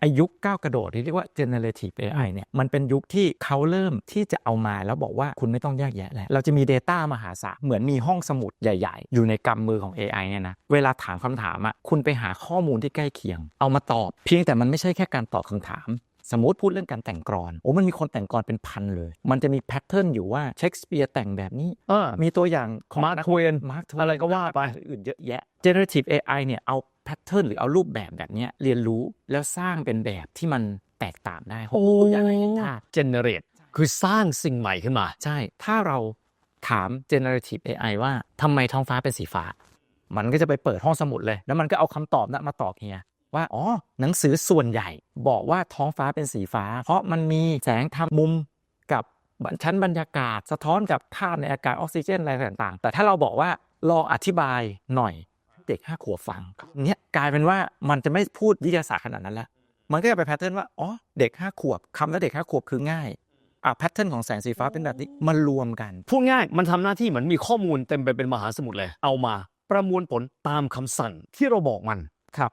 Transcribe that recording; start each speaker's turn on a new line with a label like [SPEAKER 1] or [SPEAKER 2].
[SPEAKER 1] ไอายุคก้าวกระโดดที่เรียกว่า generative AI เนี่ยมันเป็นยุคที่เขาเริ่มที่จะเอามาแล้วบอกว่าคุณไม่ต้องแยกแยะแล้วเราจะมี Data มหาศาลเหมือนมีห้องสมุดใหญ่ ๆ อยู่ในกำมือของ AI เนี่ยนะเวลาถามคำถามอะคุณไปหาข้อมูลที่ใกล้เคียง เอามาตอบ เพียงแต่มันไม่ใช่แค่การตอบคำถามสมมติพูดเรื่องการแต่งกรอนโอ้มันมีคนแต่งกรเป็นพันเลย มันจะมีแพทเทิร์นอยู่ว่าเชคสเปียร์แต่งแบบนี้
[SPEAKER 2] เออ
[SPEAKER 1] มีตัวอย่างของ
[SPEAKER 2] มาร์ค
[SPEAKER 1] นัก
[SPEAKER 2] ทเวน
[SPEAKER 1] มาร์ค
[SPEAKER 2] อะไรก็ว่าไป
[SPEAKER 1] อื่นเยอะแยะ generative AI เนี่ยเอา แพทเทิร์นหรือเอารูปแบบแบบเนี้ยเรียนรู้แล้วสร้างเป็นแบบที่มันแตกต่างได้ผมยกตัวอย่างให้เห็นภาพ
[SPEAKER 2] generate คือสร้างสิ่งใหม่ขึ้นมา
[SPEAKER 1] ใช่ ถ้าเราถาม generative AI ว่าทำไมท้องฟ้าเป็นสีฟ้า มันก็จะไปเปิดห้องสมุดเลย แล้วมันก็เอาคำตอบนั้นมาตอบเฮียว่า อ๋อ หนังสือส่วนใหญ่ บอกว่าท้องฟ้าเป็นสีฟ้า เพราะมันมีแสงทำมุมกับชั้นบรรยากาศ สะท้อนกับธาตุในอากาศออกซิเจนอะไรต่างๆ แต่ถ้าเราบอกว่าลองอธิบายหน่อย เด็กห้าขวบฟังเนี้ยกลายเป็นว่ามันจะไม่พูดวิทยาศาสตร์ขนาดนั้นแล้วมันก็จะไปแพทเทิร์นว่าอ๋อเด็กห้าขวบคำว่าเด็กห้าขวบคือง่ายอะแพทเทิร์นของแสงสีฟ้าเป็นแบบนี้มารวมกัน
[SPEAKER 2] พูดง่ายมันทำหน้าที่เหมือนมีข้อมูลเต็มไปเป็นมหาสมุทรเลย เอามาประมวลผลตามคำสั่งที่เราบอกมัน
[SPEAKER 1] ครับ